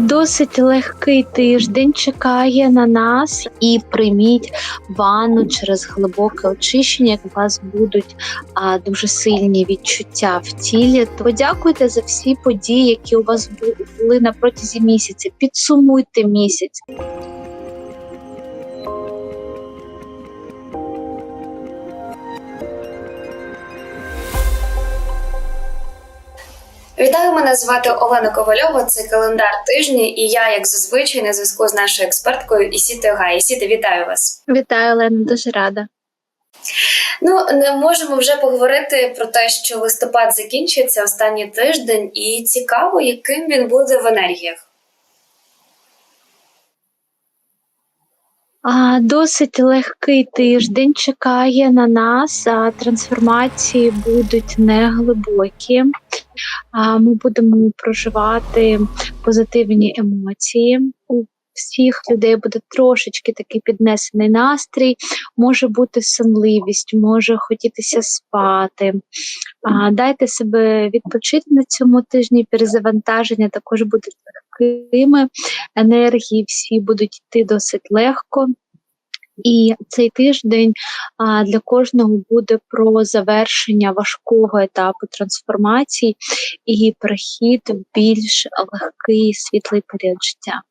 Досить легкий тиждень чекає на нас і прийміть ванну через глибоке очищення, як у вас будуть дуже сильні відчуття в тілі. Подякуйте за всі події, які у вас були на протязі місяця. Підсумуйте місяць. Вітаю, мене звати Олена Ковальова. Це календар тижня, і я, як зазвичай, на зв'язку з нашою експерткою Ісітою Гай. Ісіта, вітаю вас. Вітаю, Олена, дуже рада. Ну не можемо вже поговорити про те, що листопад закінчується останній тиждень, і цікаво, яким він буде в енергіях. Досить легкий тиждень чекає на нас. Трансформації будуть неглибокі. Ми будемо проживати позитивні емоції. У всіх людей буде трошечки такий піднесений настрій, може бути сонливість, може хотітися спати. Дайте себе відпочити на цьому тижні. Перезавантаження також будуть легкими. Енергії всі будуть йти досить легко. І цей тиждень а, для кожного буде про завершення важкого етапу трансформації і перехід в більш легкий світлий період життя.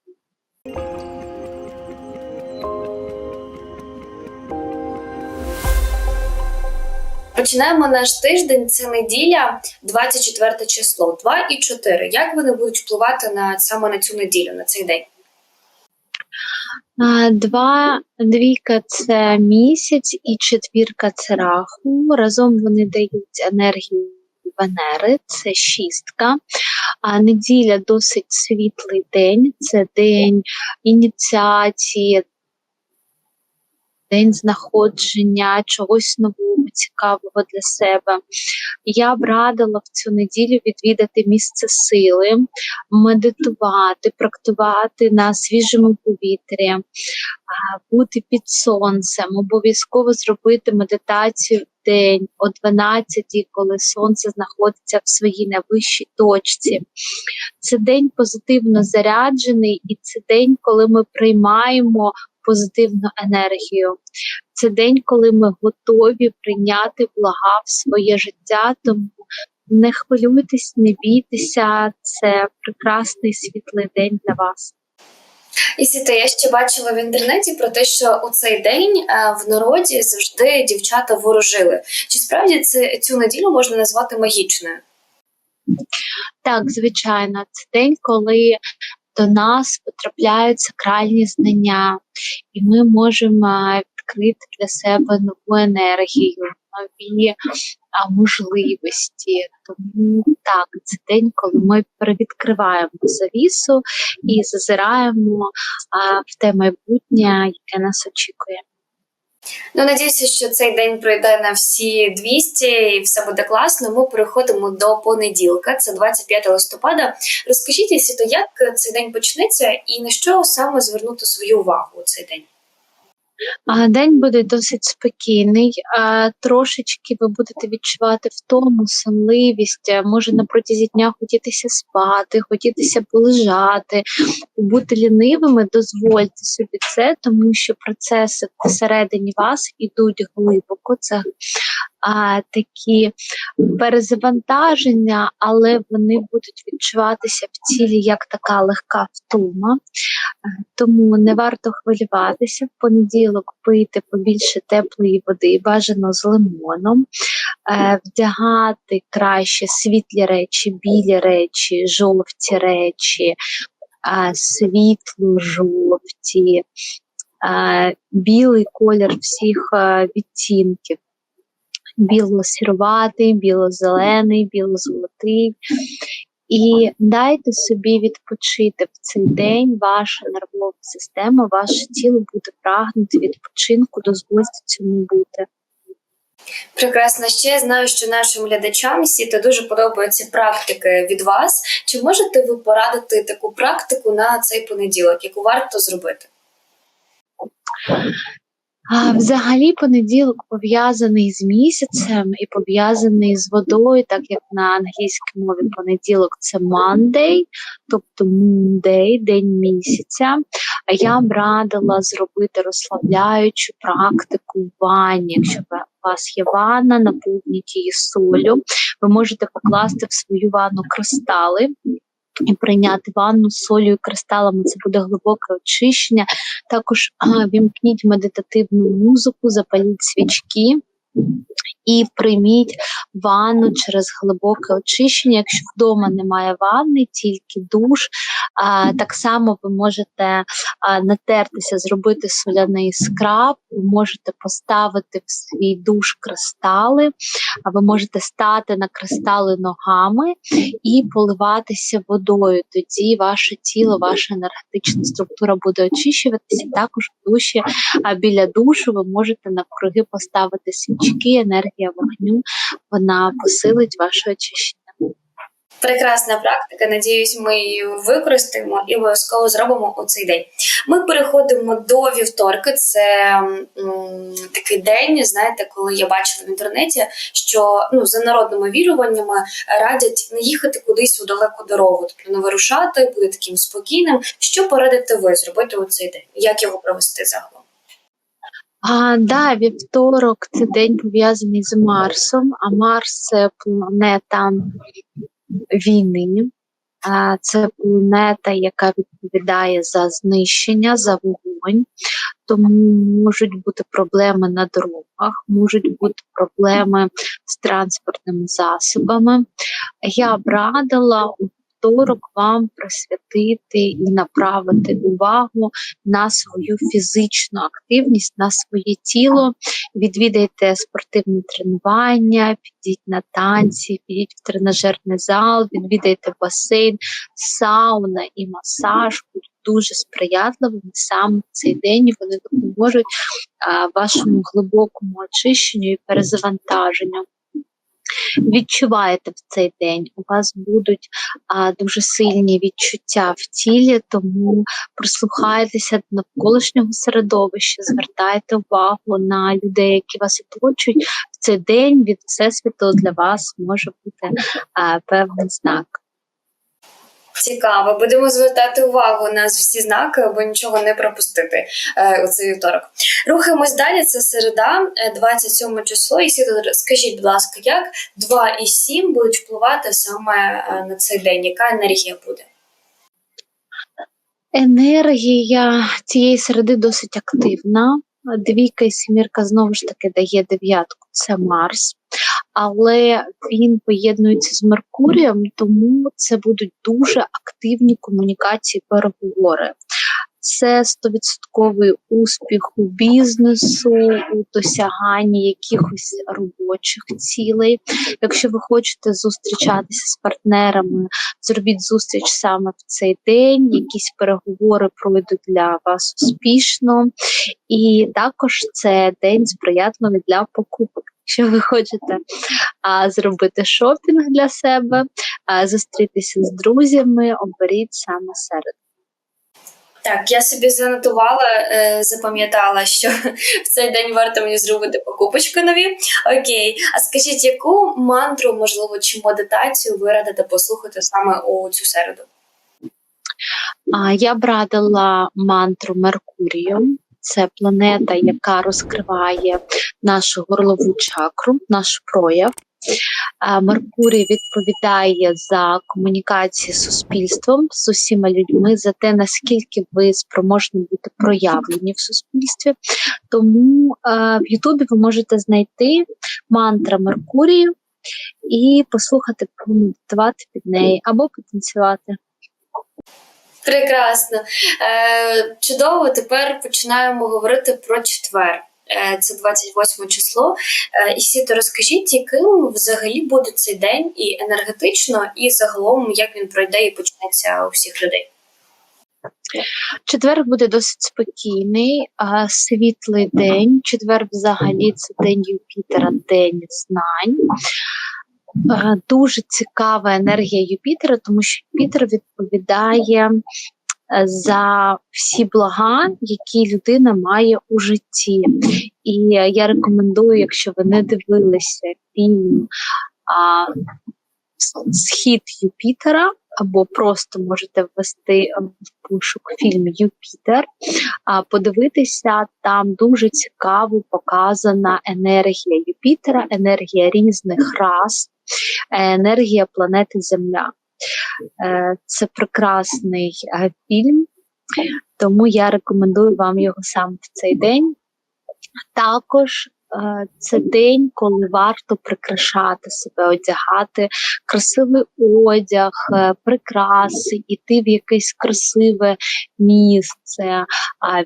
Починаємо наш тиждень. Це неділя, 24 число, 2 і 4. Як вони будуть впливати на саме на цю неділю, на цей день? Два двійка це місяць і четвірка це раху. Разом вони дають енергію Венери, це шістка. А неділя досить світлий день. Це день ініціації, день знаходження чогось нового, цікавого для себе. Я б радила в цю неділю відвідати місце сили, медитувати, практикувати на свіжому повітрі, бути під сонцем, обов'язково зробити медитацію день о 12, коли сонце знаходиться в своїй найвищій точці. Це день позитивно заряджений, і це день, коли ми приймаємо позитивну енергію. Це день, коли ми готові прийняти блага в своє життя. Тому не хвилюйтесь, не бійтеся. Це прекрасний світлий день для вас. Ісіта, я ще бачила в інтернеті про те, що у цей день е, в народі завжди дівчата ворожили. Чи справді це цю неділю можна назвати магічною? Так, звичайно, це день, коли до нас потрапляють сакральні знання, і ми можемо відкрити для себе нову енергію, нові можливості. Тому так, це день, коли ми перевідкриваємо завісу і зазираємо в те майбутнє, яке нас очікує. Ну, надіюся, що цей день пройде на всі 200 і все буде класно. Ми переходимо до понеділка, це 25 листопада. Розкажіть, то як цей день почнеться і на що саме звернути свою увагу у цей день? День буде досить спокійний. Трошечки ви будете відчувати втому, сонливість. Може на протязі дня хотітися спати, хотітися полежати, бути лінивими. Дозвольте собі це, тому що процеси всередині вас ідуть глибоко. Це а, такі перезавантаження, але вони будуть відчуватися в тілі як така легка втома. Тому не варто хвилюватися. В понеділок пийте побільше теплої води, бажано з лимоном, е, вдягати краще світлі речі, білі речі, жовті речі, е, світло жовті, е, білий колір всіх е, відтінків. Біло-сіруватий, біло-зелений, біло-золотий. І дайте собі відпочити в цей день. Ваша нервова система, ваше тіло буде прагнути відпочинку, дозвольте цьому бути. Прекрасно. Ще я знаю, що нашим глядачам Ісіто дуже подобаються практики від вас. Чи можете ви порадити таку практику на цей понеділок, яку варто зробити? А, взагалі, понеділок пов'язаний з місяцем і пов'язаний з водою, так як на англійській мові понеділок це Monday, тобто Moon Day, день місяця. А я б радила зробити розслабляючу практику ванні. Якщо у вас є ванна, наповніть її солю. Ви можете покласти в свою ванну кристали. І прийняти ванну з солью і кристалами це буде глибоке очищення. Також вімкніть медитативну музику, запаліть свічки і прийміть ванну через глибоке очищення. Якщо вдома немає ванни, тільки душ. А, так само ви можете а, натертися, зробити соляний скраб, ви можете поставити в свій душ кристали, а ви можете стати на кристали ногами і поливатися водою. Тоді ваше тіло, ваша енергетична структура буде очищуватися. Також в душі а біля душу ви можете навкруги поставити свічки, енергія вогню, вона посилить ваше очищення. Прекрасна практика. Надіюсь, ми її використаємо і обов'язково зробимо у цей день. Ми переходимо до вівторка. Це м, такий день, знаєте, коли я бачила в інтернеті, що ну за народними віруваннями радять не їхати кудись у далеку дорогу, тобто не вирушати, бути таким спокійним. Що порадите ви зробити у цей день? Як його провести загалом? А, да, вівторок це день пов'язаний з Марсом, а Марс це планета війни. А, Це планета, яка відповідає за знищення, за вогонь. Тому можуть бути проблеми на дорогах, можуть бути проблеми з транспортними засобами. Я б радила вівторок вам присвятити і направити увагу на свою фізичну активність, на своє тіло. Відвідайте спортивні тренування, підіть на танці, підіть в тренажерний зал, відвідайте басейн, сауна і масаж дуже сприятливими саме цей день. Вони допоможуть а, вашому глибокому очищенню і перезавантаженню. Відчуваєте в цей день, у вас будуть а, дуже сильні відчуття в тілі, тому прислухайтеся до навколишнього середовища, звертайте увагу на людей, які вас оточують. В цей день від Всесвіту для вас може бути а, певний знак. Цікаво, будемо звертати увагу на всі знаки, аби нічого не пропустити е, у цей вівторок. Рухаємось далі. Це середа, е, 27 число. І Світло, скажіть, будь ласка, як 2 і 7 будуть впливати саме е, на цей день? Яка енергія буде? Енергія цієї середи досить активна. Двійка і сімірка знову ж таки дає дев'ятку, це Марс, але він поєднується з Меркурієм, тому це будуть дуже активні комунікації, переговори. Це стовідсотковий успіх у бізнесу, у досяганні якихось робочих цілей. Якщо ви хочете зустрічатися з партнерами, зробіть зустріч саме в цей день. Якісь переговори пройдуть для вас успішно, і також це день сприятливий для покупок. Якщо ви хочете а, зробити шопінг для себе, а, зустрітися з друзями, оберіть саме серед. Так, я собі занотувала, е, запам'ятала, що в цей день варто мені зробити покупочку нові. Окей, а скажіть, яку мантру, можливо, чи медитацію ви радите послухати саме у цю середу? Я б радила мантру Меркурію. Це планета, яка розкриває нашу горлову чакру, наш прояв. Меркурій відповідає за комунікації з суспільством, з усіма людьми, за те, наскільки ви спроможні бути проявлені в суспільстві. Тому в Ютубі ви можете знайти мантра Меркурію і послухати, помедитувати під неї або потанцювати. Прекрасно. Е, чудово, тепер починаємо говорити про четвер. Е, Це 28 число. Е, І Сіто, розкажіть, яким взагалі буде цей день і енергетично, і загалом як він пройде і почнеться у всіх людей. Четвер буде досить спокійний, світлий день. Четвер взагалі це день Юпітера, день знань. Е, Дуже цікава енергія Юпітера, тому що Юпітер відповідає е, за всі блага, які людина має у житті. І я рекомендую, якщо ви не дивилися фільм Схід Юпітера, або просто можете ввести в пошук фільм Юпітер, а, подивитися, там дуже цікаво показана енергія Юпітера, енергія різних рас, енергія планети Земля. Е, Це прекрасний е, фільм, тому я рекомендую вам його саме в цей день. Також е, це день, коли варто прикрашати себе, одягати красивий одяг, прикраси, іти в якесь красиве місце,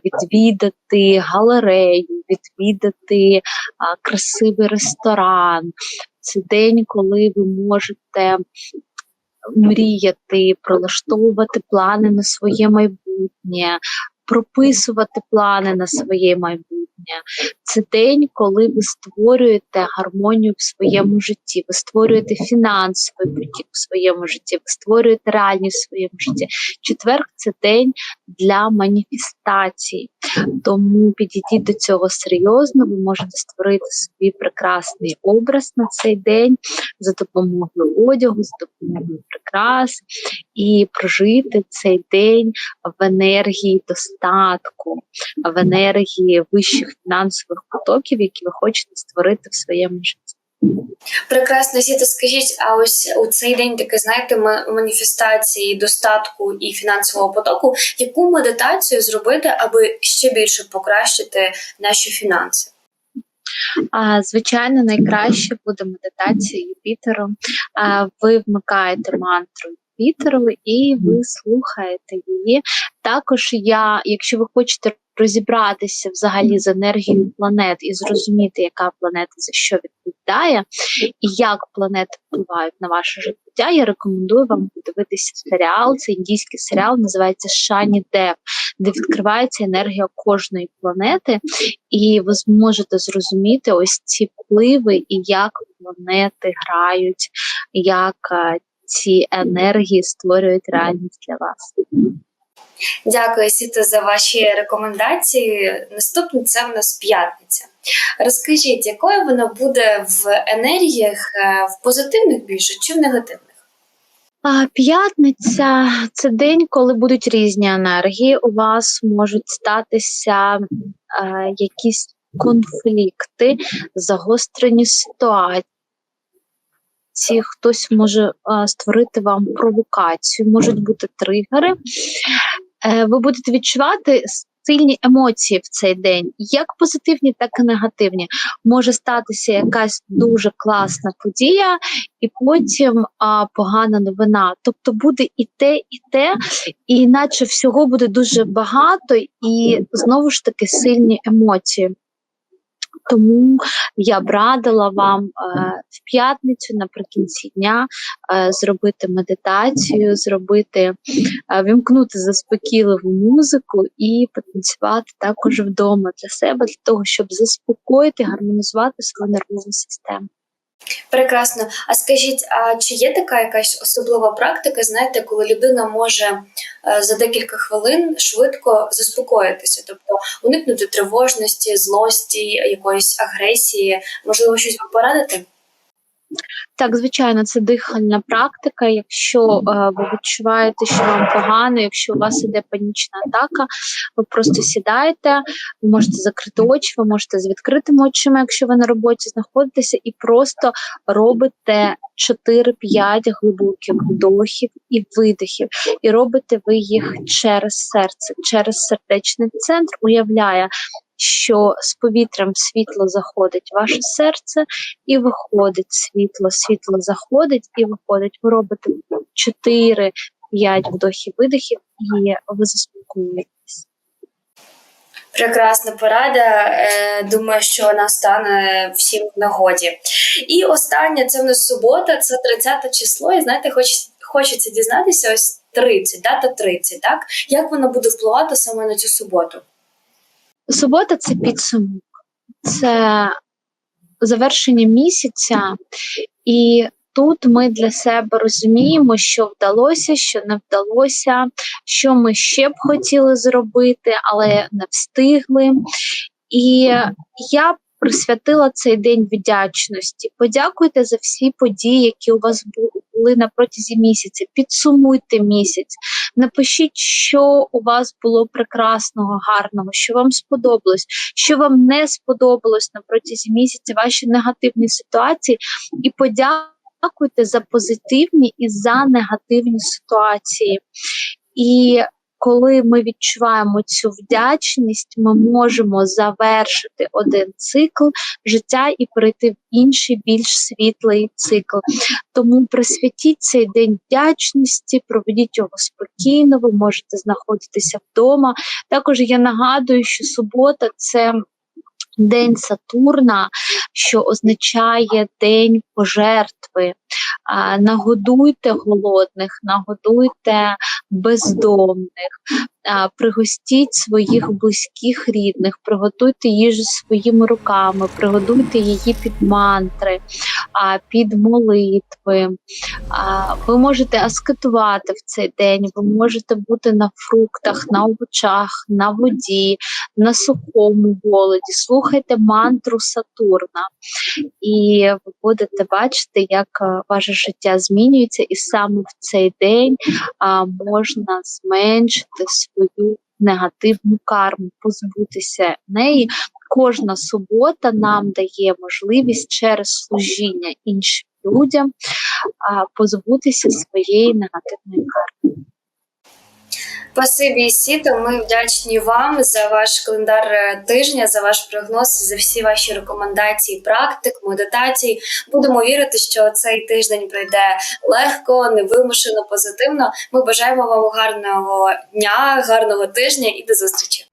відвідати галерею, відвідати красивий ресторан. Це день, коли ви можете мріяти, пролаштовувати плани на своє майбутнє, прописувати плани на своє майбутнє. Це день, коли ви створюєте гармонію в своєму житті, ви створюєте фінансовий потік в своєму житті, ви створюєте реальність в своєму житті. Четверг це день для маніфестації. Тому підійдіть до цього серйозно. Ви можете створити собі прекрасний образ на цей день за допомогою одягу, за допомогою прикрас і прожити цей день в енергії достатку, в енергії вищих фінансових потоків, які ви хочете створити в своєму житті. Прекрасно, Сіта, скажіть, а ось у цей день таке, знаєте, маніфестації достатку і фінансового потоку, яку медитацію зробити, аби ще більше покращити наші фінанси? А, звичайно, найкраще буде медитація Юпітеру. А, ви вмикаєте мантру Юпітеру і ви слухаєте її. Також я, якщо ви хочете розібратися взагалі з енергією планет і зрозуміти, яка планета за що відповідає, і як планети впливають на ваше життя, я рекомендую вам подивитися серіал. Це індійський серіал, називається Шані Деп, де відкривається енергія кожної планети, і ви зможете зрозуміти ось ці впливи і як планети грають, як е, ці енергії створюють реальність для вас. Дякую, Сіта, за ваші рекомендації. Наступне це в нас п'ятниця. Розкажіть, якою вона буде в енергіях е, в позитивних більше чи в негативних? А, П'ятниця це день, коли будуть різні енергії. У вас можуть статися е, якісь конфлікти, загострені ситуації. Хтось може е, створити вам провокацію, можуть бути тригери. Е, ви будете відчувати сильні емоції в цей день, як позитивні, так і негативні. Може статися якась дуже класна подія, і потім а, погана новина. Тобто буде і те, і те, і наче всього буде дуже багато, і знову ж таки сильні емоції. Тому я б радила вам е, в п'ятницю наприкінці дня е, зробити медитацію, зробити, е, вімкнути заспокійливу музику і потанцювати також вдома для себе, для того, щоб заспокоїти, гармонізувати свою нервову систему. Прекрасно. А скажіть, а чи є така якась особлива практика, знаєте, коли людина може е, за декілька хвилин швидко заспокоїтися, тобто уникнути тривожності, злості, якоїсь агресії? Можливо, щось ви порадите? Так, звичайно, це дихальна практика. Якщо е, ви відчуваєте, що вам погано, якщо у вас іде панічна атака, ви просто сідаєте, ви можете закрити очі, ви можете з відкритими очима, якщо ви на роботі знаходитеся, і просто робите 4-5 глибоких вдохів і видихів. І робите ви їх через серце, через сердечний центр, уявляє. Що з повітрям світло заходить в ваше серце, і виходить світло, світло заходить і виходить. Ви робите 4-5 вдохів, видихів, і ви заспокоюєтесь. Прекрасна порада. Е, Думаю, що вона стане всім в нагоді. І останнє це в нас субота, це 30 число. І знаєте, хоч, хочеться дізнатися ось 30, дата 30, так? Як вона буде впливати саме на цю суботу? Субота це підсумок, це завершення місяця, і тут ми для себе розуміємо, що вдалося, що не вдалося, що ми ще б хотіли зробити, але не встигли. І я присвятила цей день вдячності. Подякуйте за всі події, які у вас були на протязі місяця. Підсумуйте місяць, напишіть, що у вас було прекрасного, гарного, що вам сподобалось, що вам не сподобалось на протязі місяця, ваші негативні ситуації, і подякуйте за позитивні і за негативні ситуації. І коли ми відчуваємо цю вдячність, ми можемо завершити один цикл життя і перейти в інший більш світлий цикл. Тому присвятіть цей день вдячності, проведіть його спокійно, ви можете знаходитися вдома. Також я нагадую, що субота це. День Сатурна, що означає день пожертви. Нагодуйте голодних, нагодуйте бездомних, пригостіть своїх близьких рідних, приготуйте їжу своїми руками, приготуйте її під мантри, під молитви. Ви можете аскетувати в цей день, ви можете бути на фруктах, на овочах, на воді, на сухому голоді. Слухайте мантру Сатурна, і ви будете бачити, як е, ваше життя змінюється, і саме в цей день можна зменшити свою негативну карму, позбутися неї. Кожна субота нам дає можливість через служіння іншим людям позбутися своєї негативної карми. Спасибі, Сіто. Ми вдячні вам за ваш календар е, тижня, за ваш прогноз, за всі ваші рекомендації, практик, медитацій. Будемо вірити, що цей тиждень пройде легко, невимушено, позитивно. Ми бажаємо вам гарного дня, гарного тижня і до зустрічі.